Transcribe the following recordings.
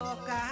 กา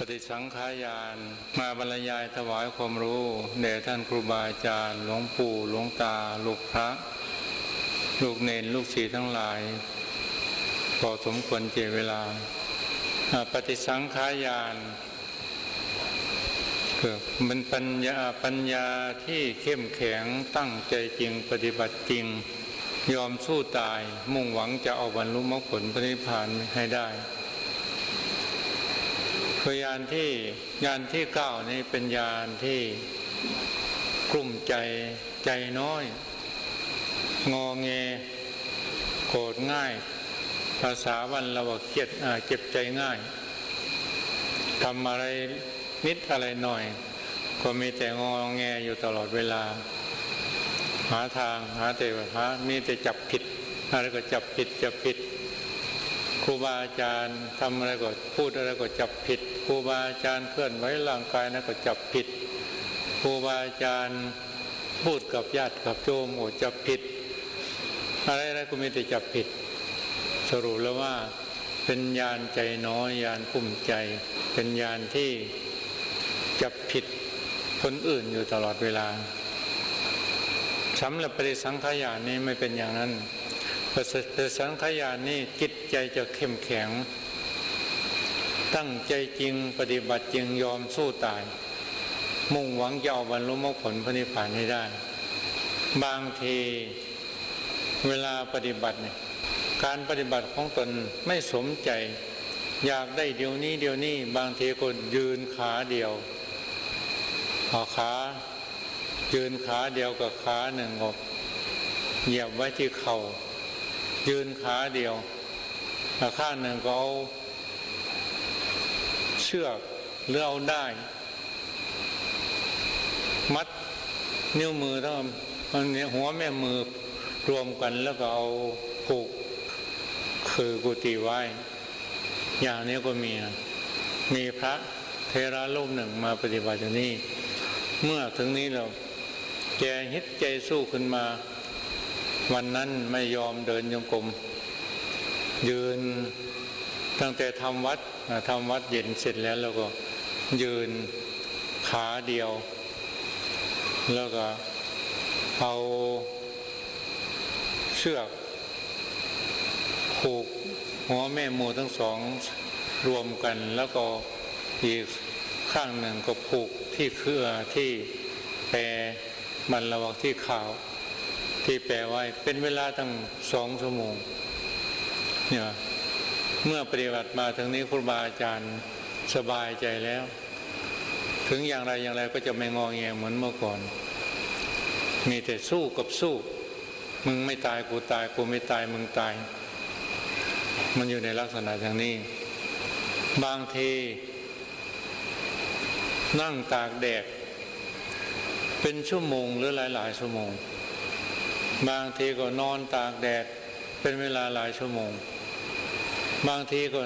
ปฏิสังขายาน มาบรรยายถวายความรู้แด่ท่านครูบาอาจารย์ หลวงปู่หลวงตา ลูกพระ ลูกเนนลูกศิษย์ทั้งหลายพอสมควรเจเวลา ปฏิสังขายานคือมันปัญญาปัญญาที่เข้มแข็งตั้งใจจริงปฏิบัติจริง ยอมสู้ตายมุ่งหวังจะเอาบรรลุมรรคผลพระนิพพานให้ได้ คือยานที่ยานที่เก้านี้เป็นยานที่กลุ่มใจใจน้อย งอเงโกรธง่าย ภาษาวันเราเกลียดเจ็บใจง่ายทำอะไรนิดอะไรหน่อย ก็มีแต่งอแงอยู่ตลอดเวลา หาทางหาแต่หามีแต่จับผิดอะไรก็จับผิดจับผิด รูบาอาจารย์ทำอะไรก็พูดอะไรก็จับผิดครูบาอาจารย์เคลื่อนไหวร่างกายนะก็จับผิดครูบาอาจารย์พูดกับญาติกับโยมโอจับผิด อะไรอะไรก็มีแต่จับผิด สรุปแล้วว่าเป็นญาณใจน้อยญาณกุ้มใจ เป็นญาณที่จับผิดคนอื่นอยู่ตลอดเวลาสำหรับปฏิสังขายานนี้ไม่เป็นอย่างนั้น ปฏิสังขยานนี้จิตใจจะเข้มแข็ง ตั้งใจจริงปฏิบัติจริงยอมสู้ตาย มุ่งหวังจะเอาบรรลุมรรคผลพระนิพพานให้ได้ บางทีเวลาปฏิบัติเนี่ยการปฏิบัติของตนไม่สมใจ อยากได้เดี๋ยวนี้เดี๋ยวนี้บางทีก็ยืนขาเดียวเอาขายืนขาเดียวกับขาหนึ่งก็เหยียบไว้ที่เขา่า ยืนขาเดียวข้างหนึ่งก็เอาเชือกหรือเอาได้ มัดนิ้วมือทั้งมันเนี่ยหัวแม่มือรวมกันแล้วก็เอาผูกคือกุฏิไว้ อย่างนี้ก็มีนะมีพระเทระรูปหนึ่งมาปฏิบัติอยู่นี่ เมื่อถึงนี้เราแกฮิตใจสู้ขึ้นมา วันนั้นไม่ยอมเดินยงกลมยืนตั้งแต่ทำวัดทำวัดเย็นเสร็จแล้วเราก็ยืนขาเดียว แล้วก็เอาเชือกผูกหัวแม่หมูทั้งสองรวมกัน แล้วก็อีกข้างหนึ่งก็ผูกที่เครือที่แปรมันระวังที่ขาว ที่แปลไว้เป็นเวลาตั้งสองชั่วโมงเนี่ยเมื่อปฏิบัติมาถึงนี้ครูบาอาจารย์สบายใจแล้ว ถึงอย่างไรอย่างไรก็จะไม่งอแงเหมือนเมื่อก่อน มีแต่สู้กับสู้ มึงไม่ตายกูตายกูไม่ตายมึงตาย มันอยู่ในลักษณะอย่างนี้ บางที นั่งตากแดดเป็นชั่วโมงหรือหลาย ๆ ชั่วโมง บางทีก็นอนตากแดดเป็นเวลาหลายชั่วโมง บางทีก็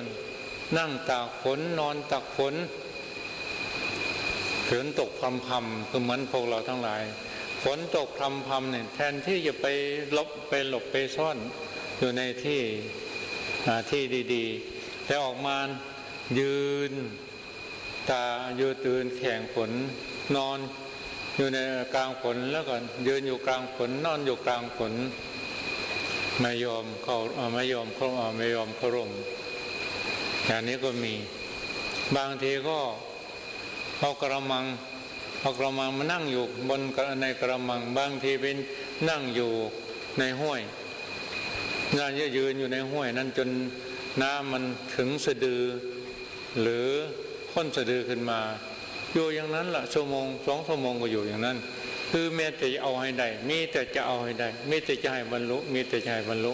นั่งตากฝนนอนตากฝนฝนตกพรำพำๆคือเหมือนพวกเราทั้งหลาย ฝนตกพรำพำๆเนี่ยแทนที่จะไปหลบไปหลบไปซ่อนอยู่ในที่ที่ดีๆ แต่ออกมายืน ตาอยู่ตื่นแข่งฝนนอน อยู่ในกลางฝนแล้วก็ยืนอยู่กลางฝนนอนอยู่กลางฝนไม่ยอมเขาไม่ยอมเขาไม่ยอมเขาร่มอย่างนี้ก็มีบางทีก็เอากระมังเอากระมังมานั่งอยู่บนในกระมัง บางทีเป็นนั่งอยู่ในห้วยน่าจะยืนอยู่ในห้วย นั้นจนน้ำมันถึงสะดือ หรือพ้นสะดือขึ้นมา อยู่อย่างนั้นละชั่วโมงสองชั่วโมงก็อยู่อย่างนั้น คือแม้แต่จะเอาให้ได้มีแต่จะเอาให้ได้มีแต่จะให้บรรลุมีแต่จะให้บรรลุ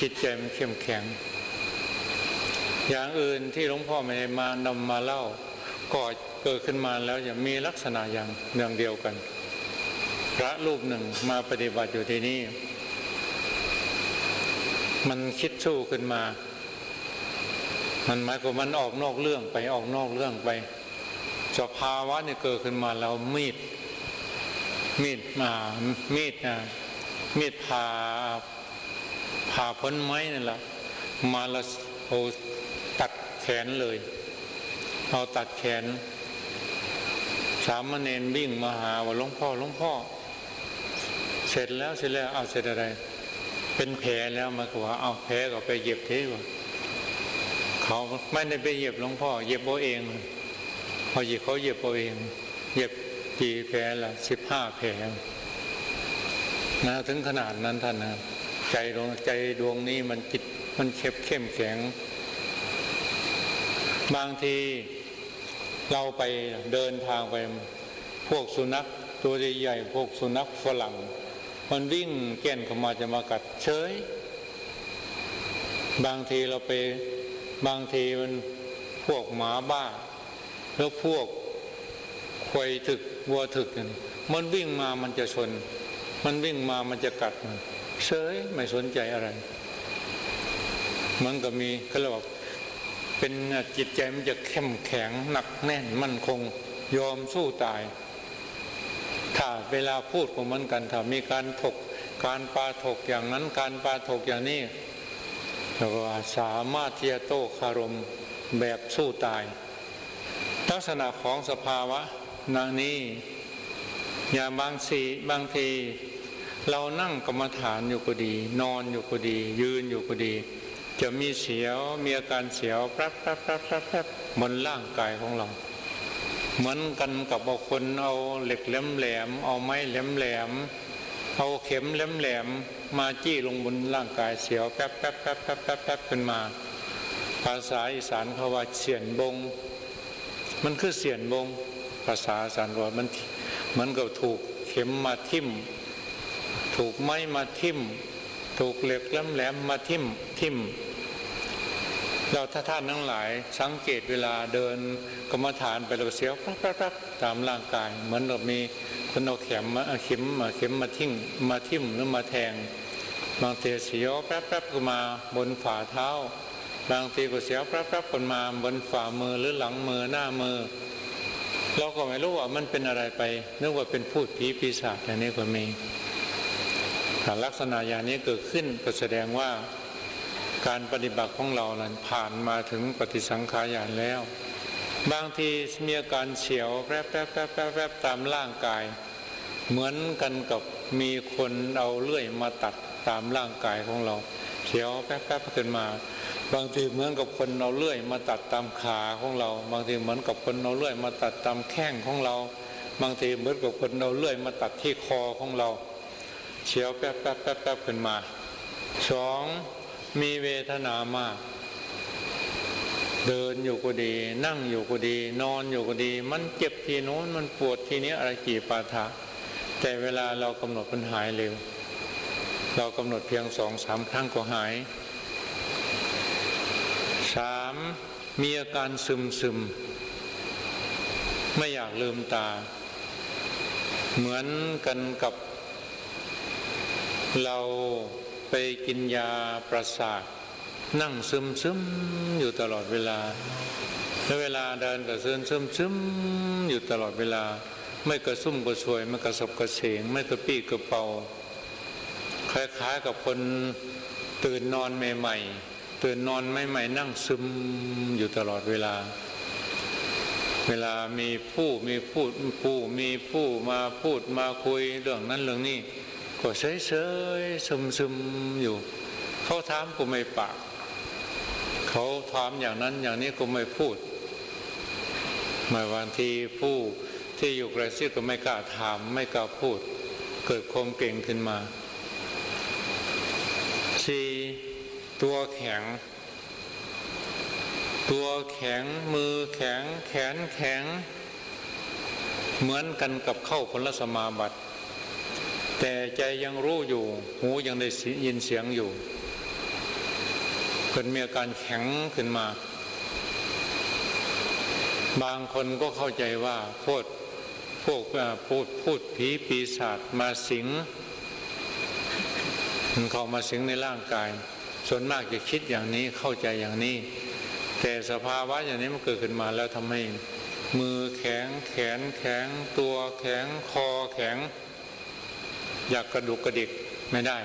จิตใจมันเข้มแข็ง อย่างอื่นที่หลวงพ่อไม่ได้มานำมาเล่าก็เกิดขึ้นมาแล้วจะมีลักษณะอย่างอย่างเดียวกัน พระรูปหนึ่งมาปฏิบัติอยู่ที่นี่ มันคิดสู้ขึ้นมา มันหมายความมันออกนอกเรื่องไปออกนอกเรื่องไป สภาวะเนี่ยเกิดขึ้นมาแล้วมีด มีดมามีดนะมีดผ่าผ่าพ้นไม้นั่นแหละมาแล้วเอาตัดแขนเลยเอาตัดแขน สามเณรวิ่งมาหาว่าหลวงพ่อหลวงพ่อ เสร็จแล้วเสร็จแล้วเอาเสร็จอะไร เป็นแผลแล้วมากว่าเอาแผลก็ไปเย็บเทว่าเขาไม่ได้ไปเย็บหลวงพ่อ เย็บเอาเอง เขาเย็บเขาเย็บเอาเองเย็บกี่แผลละสิบห้าแผลนะถึงขนาดนั้นท่านนะใจดวงใจดวงนี้มันจิตมันเข้มเข้มแข็ง บางทีเราไปเดินทางไป พวกสุนัขตัวใหญ่ๆพวกสุนัขฝรั่ง มันวิ่งแก่นเข้ามาจะมากัดเฉย บางทีเราไปบางทีมันพวกหมาบ้า แล้วพวกควายถึกวัวถึกนั่มันวิ่งมามันจะชน มันวิ่งมามันจะกัดมันเฉยไม่สนใจอะไร มันก็มีเขาเรียกว่าเป็นจิตใจมันจะเข้มแข็งหนักแน่นมั่นคงยอมสู้ตาย ถ้าเวลาพูดก็เหมือนกันถ้ามีการถกการปาถกอย่างนั้นการปาถกอย่างนี้เราก็ว่าสามารถที่จะโต้คารมแบบสู้ตาย ลักษณะของสภาวะนางนี้ อย่างบางสีบางที เรานั่งกรรมฐานอยู่ก็ดี นอนอยู่ก็ดี ยืนอยู่ก็ดี จะมีเสียวมีอาการเสียวแป๊บแป๊บแป๊บแป๊บแป๊บบนร่างกายของเรา เหมือนกันกับเอาคนเอาเหล็กแหลมแหลมเอาไม้แหลมแหลมเอาเข็มแหลมแหลมมาจี้ลงบนร่างกายเสียวแป๊บแป๊บแป๊บแป๊บแป๊บแป๊บขึ้นมา ภาษาอีสานเขาว่าเสียนบง มันคือเสียนบงภาษาสานวามันมือนกับถูกเข็มมาทิ่ม ถูกไม้มาทิ่ม ถูกเหล็กแหลมๆมมาทิ่มทิ่ม เราถ้าท่านทั้งหลายสังเกตเวลาเดินกรรมฐานไปเราเสียวปั๊บปั๊บปั๊บตามร่างกายเหมือนเรามีคนเอาเข็มมาเข็มมาเข็มมาทิ้งมาทิ่มหรือมาแทงบางเทีเสียวแป๊บแป๊บก็มาบนฝ่าเท้า บางทีก็เสียวแป๊บแป๊บก็มาบนฝ่ามือหรือหลังมือหน้ามือ เราก็ไม่รู้ว่ามันเป็นอะไรไปนึกว่าเป็นพูดผีปีศาจอย่างนี้ก็มีลักษณะอย่างนี้เกิดขึ้นก็แสดงว่าการปฏิบัติของเรานั้นผ่านมาถึงปฏิสังขารญาณแล้ว บางทีมีอาการเฉียวแป๊บแป๊บแป๊บแป๊บแป๊บตามร่างกาย เหมือนกันกับมีคนเอาเลื่อยมาตัดตามร่างกายของเราเฉียวแป๊บแป๊บขึ้นมา บางทีเหมือนกับคนเอาเลื่อย มาตัดตามขาของเรา บางทีเหมือนกับคนเอาเลื่อย มาตัดตามแข้งของเรา บางทีเหมือนกับคนเอาเลื่อย มาตัดที่คอของเราเฉียวแป๊บแป๊บแป๊บแป๊บขึ้นมาสองมีเวทนามาก เดินอยู่ก็ดี นั่งอยู่ก็ดี นอนอยู่ก็ดี มันเจ็บทีโน้นมันปวดทีนี้อะไรกี่ปาทะแต่เวลาเรากำหนดมันหายเร็ว เรากำหนดเพียงสองสามครั้งก็หาย สามมีอาการซึมซึม ไม่อยากลืมตา เหมือนกันกับ เราไปกินยาประสาท นั่งซึมซึมอยู่ตลอดเวลาแล้วเวลาเดินก็ซึมซึมซึมอยู่ตลอดเวลา ไม่กระซุ่มกระชวย ไม่กระสบกระเสงไม่กระปี้กระเป๋าคล้ายๆกับคนตื่นนอนใหม่ๆ ตื่นนอนใหม่ๆนั่งซึมอยู่ตลอดเวลา เวลามีผู้มีพูดผู้มีผู้มาพูดมาคุยเรื่องนั้นเรื่องนี้ก็เฉยเฉยซึมซึมๆอยู่ เขาถามก็ไม่ปาก เขาถามอย่างนั้นอย่างนี้ก็ไม่พูดเมื่อบางทีผู้ที่อยู่ใกล้ชิดก็ไม่กล้าถามไม่กล้าพูด เกิดความเก่งขึ้นมาสี่ ตัวแข็ง ตัวแข็งมือแข็ง แขนแข็ง เหมือนกันกับเข้าผลสมาบัติ แต่ใจยังรู้อยู่ หูยังได้ยินเสียงอยู่ เกิดมีอาการแข็งขึ้นมา บางคนก็เข้าใจว่าพวกพวกพูดพูดผีปีศาจมาสิง มันเข้ามาสิงในร่างกาย ส่วนมากจะคิดอย่างนี้เข้าใจอย่างนี้ แต่สภาวะอย่างนี้มันเกิดขึ้นมาแล้วทำให้มือแข็งแขนแข็งตัวแข็งคอแข็ง อยากกระดุกกระดิกไม่ได้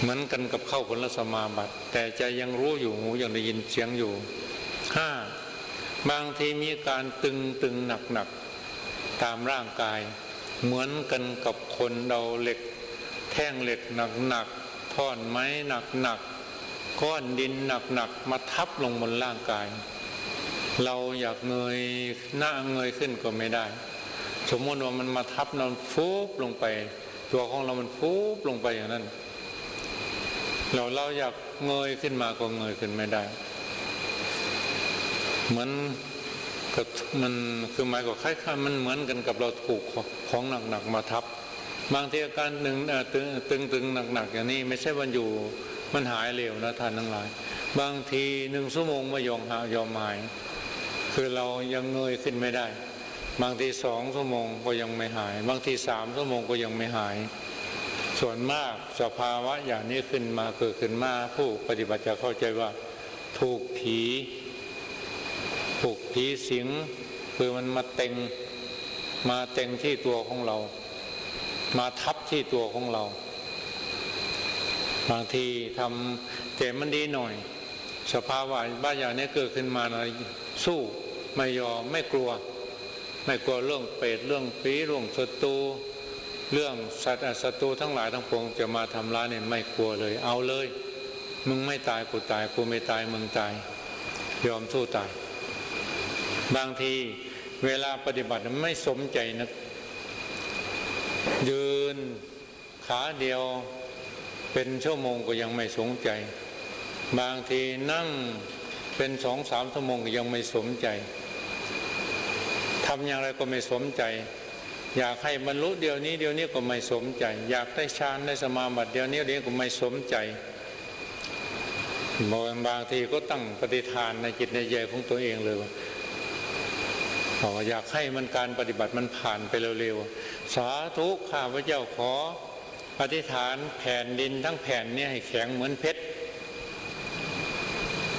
เหมือนกันกับเข้าผลสมาบัติ แต่ใจยังรู้อยู่หูยังได้ยินเสียงอยู่ห้าบางทีมีการตึงตึงหนักหนักตามร่างกาย เหมือนกันกับคนเราเหล็ก แท่งเหล็กหนักหนัก ท่อนไม้หนักหนักก้อนดินหนักหนักมาทับลงบนร่างกาย เราอยากเงยหน้าเงยขึ้นก็ไม่ได้ สมมติว่ามันมาทับเราฟุบลงไป ตัวของเรามันฟุบลงไปอย่างนั้นเราเราอยากเงยขึ้นมาก็เงยขึ้นไม่ได้ เหมือนกับมันคือหมายกับคล้ายๆมันเหมือนกันกับเราถูกของหนักๆมาทับ บางทีอาการหนึ่งตึงตึงตึงหนักๆอย่างนี้ไม่ใช่วันอยู่มันหายเร็วนะท่านทั้งหลาย บางทีหนึ่งชั่วโมงไม่ยอมหายอมหาย คือเรายังเงยขึ้นไม่ได้ บางทีสองชั่วโมงก็ยังไม่หาย บางทีสามชั่วโมงก็ยังไม่หาย ส่วนมากสภาวะอย่างนี้ขึ้นมาเกิดขึ้นมาผู้ปฏิบัติจะเข้าใจว่า ถูกผีถูกผีสิงคือมันมาเต็งมาเต็งที่ตัวของเรา มาทับที่ตัวของเรา บางทีทำแต่มันดีหน่อย สภาวะบ้านอย่างนี้เกิดขึ้นมานะสู้ไม่ยอมไม่กลัว ไม่กลัวเรื่องเปรตเรื่องผีเรื่องศัตรูเรื่องสัตว์ศัตรูทั้งหลายทั้งปวงจะมาทำร้ายเนี่ยไม่กลัวเลย เอาเลย มึงไม่ตายกูตายกูไม่ตายมึงตาย ยอมสู้ตาย บางทีเวลาปฏิบัติไม่สมใจนะ ยืนขาเดียวเป็นชั่วโมงก็ยังไม่สนใจ บางทีนั่งเป็นสองสามชั่วโมงก็ยังไม่สมใจทำอย่างไรก็ไม่สมใจ อยากให้บรรลุเดียวนี้เดียวนี้ก็ไม่สมใจ อยากได้ฌานได้สมาบัติเดียวนี้เดียวก็ไม่สมใจบางบางทีก็ตั้งปฏิฐานในจิตในใจของตัวเองเลยว่า ออยากให้มันการปฏิบัติมันผ่านไปเร็วๆ สาธุข้าพเจ้าขออธิษฐานแผ่นดินทั้งแผ่นนี้ให้แข็งเหมือนเพชร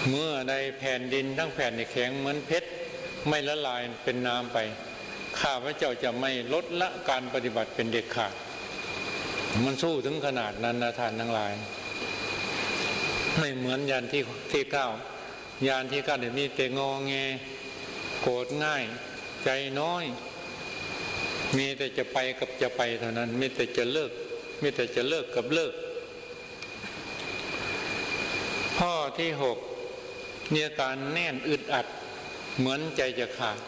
เมื่อใดแผ่นดินทั้งแผ่นนี่แข็งเหมือนเพชร ไม่ละลายเป็นน้ำไป ข้าพเจ้าจะไม่ลดละการปฏิบัติเป็นเด็ดขาด มันสู้ถึงขนาดนั้นนะท่านทั้งหลาย ไม่เหมือนยานที่ที่เก้ายานที่เก้าเดี๋ยวนี้แต่งอแงโกรธง่าย ใจน้อย มีแต่จะไปกับจะไปเท่านั้น มีแต่จะเลิก มีแต่จะเลิกกับเลิก ข้อที่หกมีอาการแน่นอึดอัด เหมือนใจจะขาด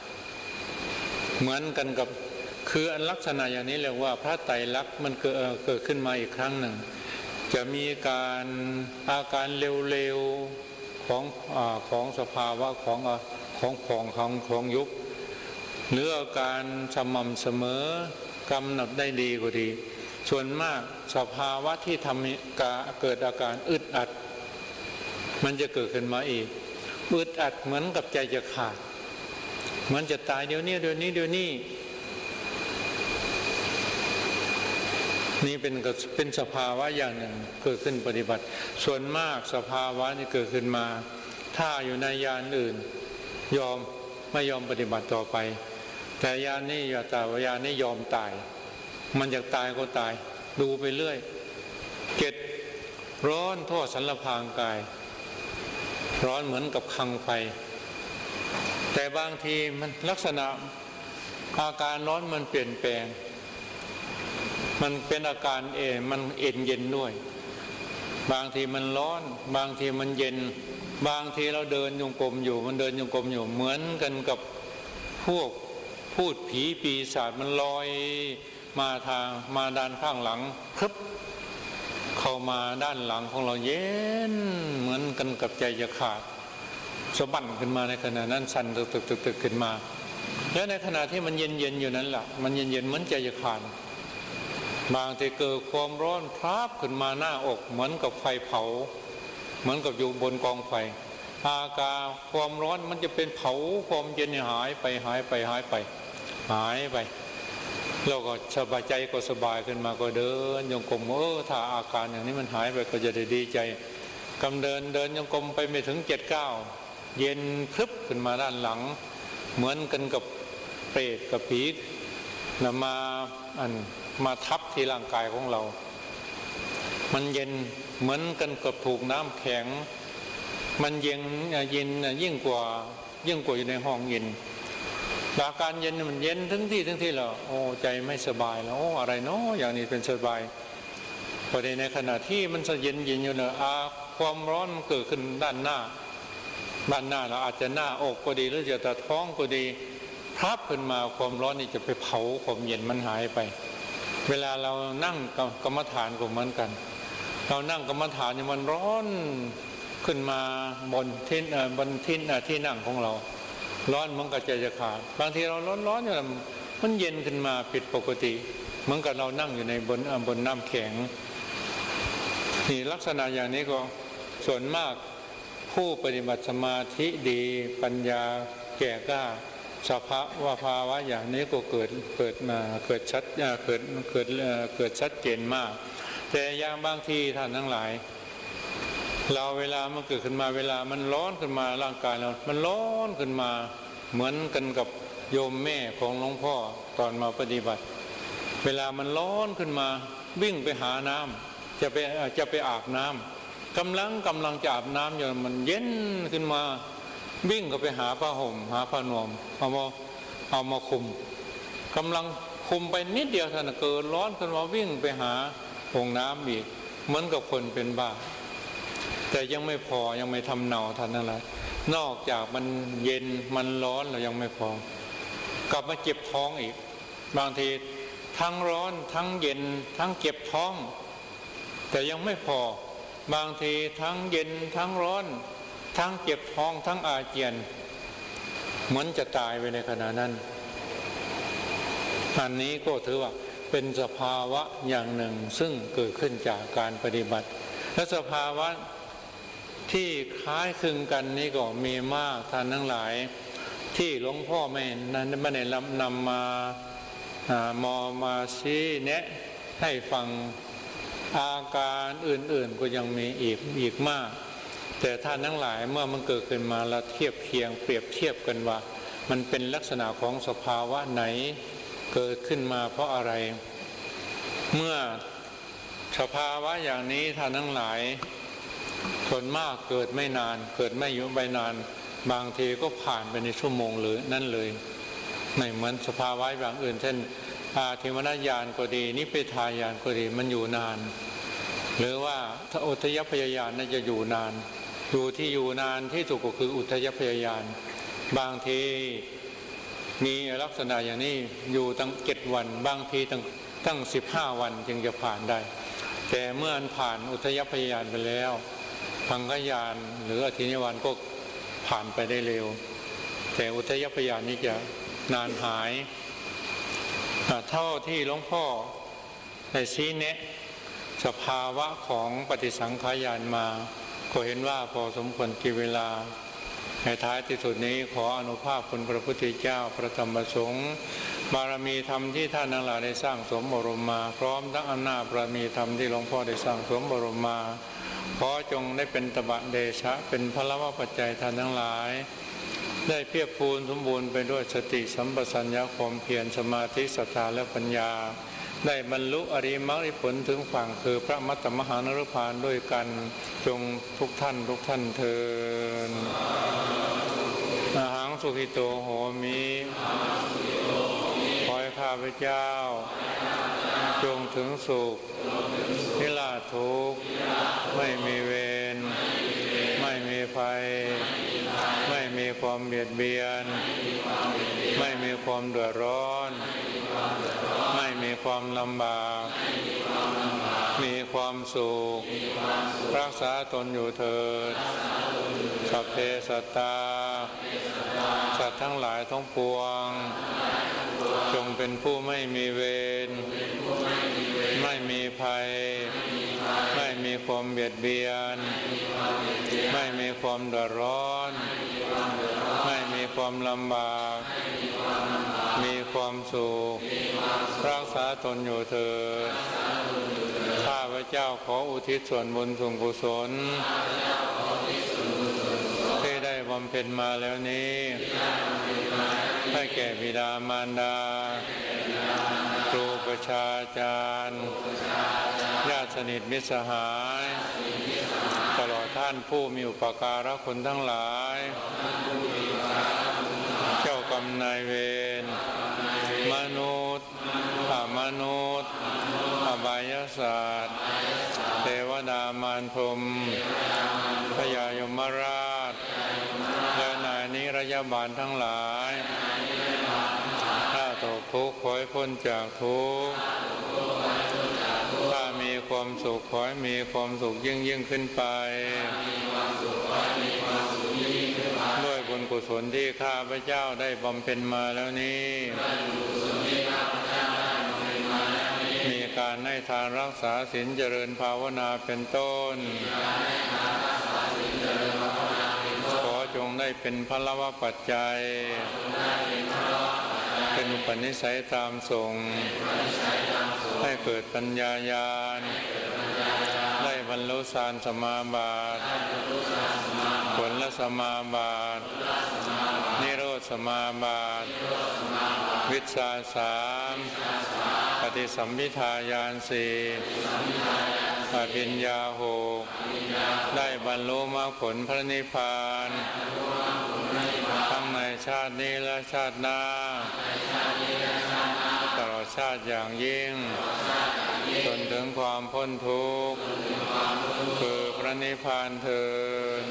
เหมือนกันกับคืออันลักษณะอย่างนี้เรียกว่าพระไตรลักษณ์มันเกิดเกิดขึ้นมาอีกครั้งหนึ่ง จะมีการอาการเร็วๆของอของสภาวะของของผองของของยุบ หรืออาการสม่ำเสมอกำหนดได้ดีกว่าดี ส่วนมากสภาวะที่ทำให้กาเกิดอาการอึดอัด มันจะเกิดขึ้นมาอีกอึดอัดเหมือนกับใจจะขาดมือนจะตายเดี๋ยวนี้เดี๋ยวนี้เดี๋ยวนี้นี่เป็นเป็นสภาวะอย่างหนึ่งเกิดขึ้นปฏิบัติ ส่วนมากสภาวะนี่เกิดขึ้นมา ถ้าอยู่ในยานอื่น ยอมไม่ยอมปฏิบัติต่อไป แต่ยานนี้อย่าตาวยานนี้ยอมตาย มันอยากตายก็ตาย ดูไปเรื่อยเก็ดร้อนทั่วสันลพางกาย ร้อนเหมือนกับคังไฟ แต่บางทีมันลักษณะอาการร้อนมันเปลี่ยนแปลง มันเป็นอาการเอนมันเอ็นเย็นด้วย บางทีมันร้อน บางทีมันเย็น บางทีเราเดินยงกลมอยู่ มันเดินยงกลมอยู่เหมือนกันกับพวก พูดผีปีศาจมันลอยมาทางมาด้านข้างหลังพรึบเข้ามาด้านหลังของเราเย็นเหมือนกันกับใจจะขาดสะบั้นขึ้นมาในขณะนั้นสั่นตึกตึกตึกตึกขึ้นมา แล้วในขณะที่มันเย็นเย็นอยู่นั้นแหละมันเย็นเย็นเหมือนใจจะขาดบางทีเกิดความร้อนพราบขึ้นมาหน้าอกเหมือนกับไฟเผา เหมือนกับอยู่บนกองไฟ อากาศความร้อนมันจะเป็นเผาความเย็นเนี่ยหายไปหายไปหายไป หายไปเราก็สบายใจก็สบายขึ้นมาก็เดินยงกลมเออถ้าอาการอย่างนี้มันหายไปก็จะได้ดีใจกำเดินเดินยงกลมไปไม่ถึงเจ็ดเก้าเย็นพรึบขึ้นมาด้านหลัง เหมือนกันกับเปรตกับผีนะมาอันมาทับที่ร่างกายของเรา มันเย็นเหมือนกันกับถูกน้ำแข็ง มันเย็นเย็นยิ่งกว่ายิ่งกว่าอยู่ในห้องเย็น อาการเย็นมันเย็นทั้งที่ทั้งที่เราโอ้ใจไม่สบายแล้วโอ้อะไรเนาะอย่างนี้เป็นสบายพอดีในขณะที่มันจะเย็นเย็นอยู่เนอะอาความร้อนเกิดขึ้นด้านหน้าด้านหน้าเราอาจจะหน้าอกก็ดีหรือจะตะท้องก็ดีพับขึ้นมาความร้อนนี่จะไปเผาความเย็นมันหายไป เวลาเรานั่งกรรมฐานก็เหมือนกัน เรานั่งกรรมฐานเนี่ยมันร้อนขึ้นมาบนที่เอ่อบนที่เอ่อที่นั่งของเรา ร้อนเหมันก็ใจจะขาดบางทีเราร้อนร้อนอยู่แล้วมันเย็นขึ้นมาผิดปกติเหมือนกับเรานั่งอยู่ในบนบนน้ำแข็งนี่ลักษณะอย่างนี้ก็ส่วนมากผู้ปฏิบัติสมาธิดีปัญญาแก่กล้าสภาวะภาวะอย่างนี้ก็เกิดเกิดมาเกิดชัดเกิดเกิดเอ่อเกิดชัดเจนมาก แต่อย่างบางทีท่านทั้งหลาย เราเวลามันเกิดขึ้นมาเวลามันร้อนขึ้นมาร่างกายเรา มันร้อนขึ้นมา เหมือนกันกับโยมแม่ของหลวงพ่อตอนมาปฏิบัติ เวลามันร้อนขึ้นมา วิ่งไปหาน้ำจะไปจะไปอาบน้ำกำลังกำลังจะอาบน้ำอยู่มันเย็นขึ้นมา วิ่งก็ไปหาผ้าห่ม หาผ้านวมเอามาเอามาคุมกำลังคุมไปนิดเดียวท่านเกิดร้อนขึ้นมาวิ่งไปหาห้องน้ำอีกเหมือนกับคนเป็นบ้า แต่ยังไม่พอยังไม่ทำเนาทันอะไรนอกจากมันเย็นมันร้อนเรายังไม่พอ กลับมาเจ็บท้องอีก บางทีทั้งร้อนทั้งเย็นทั้งเก็บท้อง แต่ยังไม่พอ บางทีทั้งเย็นทั้งร้อน ทั้งเก็บท้องทั้งอาเจียน เหมือนจะตายไปในขณะนั้น อันนี้ก็ถือว่าเป็นสภาวะอย่างหนึ่งซึ่งเกิดขึ้นจากการปฏิบัติ และสภาวะ ที่คล้ายคลึงกันนี้ก็มีมากท่านทั้งหลาย ที่หลวงพ่อไม่นั้นไม่ได้นำมาอามอมาชี้แนะให้ฟังอาการอื่นๆก็ยังมีอีกอีกมาก แต่ท่านทั้งหลายเมื่อมันเกิดขึ้นมาแล้วเทียบเคียงเปรียบเทียบกันว่า มันเป็นลักษณะของสภาวะไหนเกิดขึ้นมาเพราะอะไร เมื่อสภาวะอย่างนี้ท่านทั้งหลาย ส่วนมากเกิดไม่นาน เกิดไม่อยู่ไปนาน บางทีก็ผ่านไปในชั่วโมงหรือนั่นเลยไม่เหมือนสภาวะอย่างอื่น เช่นอาทิมนญาณก็ดี นิพพทายานก็ดีมันอยู่นาน หรือว่าถ้าอุทยพยายานน่าจะอยู่นาน อยู่ที่อยู่นานที่สุดก็คืออุทยพยายาน บางทีมีลักษณะอย่างนี้อยู่ตั้งเจ็ดวัน บางทีตั้งตั้งสิบห้าวันจึงจะผ่านได้ แต่เมื่ออันผ่านอุทยพยายานไปแล้ว พังคยานหรืออธินิวันก็ผ่านไปได้เร็ว แต่อุทยพยานนี้จะนานหาย เท่าที่หลวงพ่อได้ชี้แนะ สภาวะของปฏิสังขายานมา ก็เห็นว่าพอสมควรกี่เวลา ในท้ายที่สุดนี้ขออนุภาพคุณพระพุทธเจ้าพระธรรมสงฆ์บารมีธรรมที่ท่านทั้งหลายได้สร้างสมบรมมา พร้อมทั้งอำนาจบารมีธรรมที่หลวงพ่อได้สร้างสมบรมมา ขอจงได้เป็นตบะเดชะ เป็นพลวะปัจจัยท่านทั้งหลาย ได้เพียบพูนสมบูรณ์ไปด้วยสติสัมปชัญญะความเพียรสมาธิศรัทธาและปัญญา ได้บรรลุอริมรรคผลถึงฝั่งคือพระมัตตมหานรพานด้วยกันจงทุกท่านทุกท่านเทินอาหังสุขิโตโหมิขอให้ข้าพเจ้า ถึงสุขนิราทุกข์ไม่มีเวรไม่มีภัย ไม่มีความเบียดเบียน ไม่มีความเดือดร้อน ไม่มีความลำบาก มีความสุข รักษาตนอยู่เถิดสัพเพสัตตา สัตว์ทั้งหลายทั้งปวง จงเป็นผู้ไม่มีเวร ความเบียดเบียน ไม่มีความเดือดร้อน ไม่มีความลำบาก มีความสุข รักษาตนอยู่เถิดข้าพระเจ้าขออุทิศส่วนบุญส่วนกุศลที่ได้บำเพ็ญมาแล้วนี้ให้แก่บิดามารดา รูประชาจารย์ญาติสนิทมิตรสหาย ตลอดท่านผู้มีอุปการะคุณทั้งหลาย เจ้ากรรมนายเวรมนุษย์อามนุษย์อบายศาสตร์เทวดามารพรมพยายมราชและนายนิรยาบาลทั้งหลาย ทุกข์ขอให้พ้นจากทุกข์ถ้ามีความสุขขอให้มีความสุขยิ่งยิ่งขึ้นไป ด้วยบุญกุศลที่ข้าพระเจ้าได้บำเพ็ญมาแล้วนี้มีการให้ทานรักษาศีลเจริญภาวนาเป็นต้นขอจงได้เป็นพลวะปัจจัย เป็นอุปนิสัยตามส่งให้เกิดปัญญาญาณ ได้บรรลุฌานสมาบัติผลละสมาบัตินิโรธสมาบัติวิชาสามปฏิสัมพิทายานสี่อภิญญาหกได้บรรลุมรรคผลพระนิพพาน ชาตินี้และชาติหน้าตลอดชาติอย่างยิ่ง จนถึงความพ้นทุกข์ คือพระนิพพานเถิด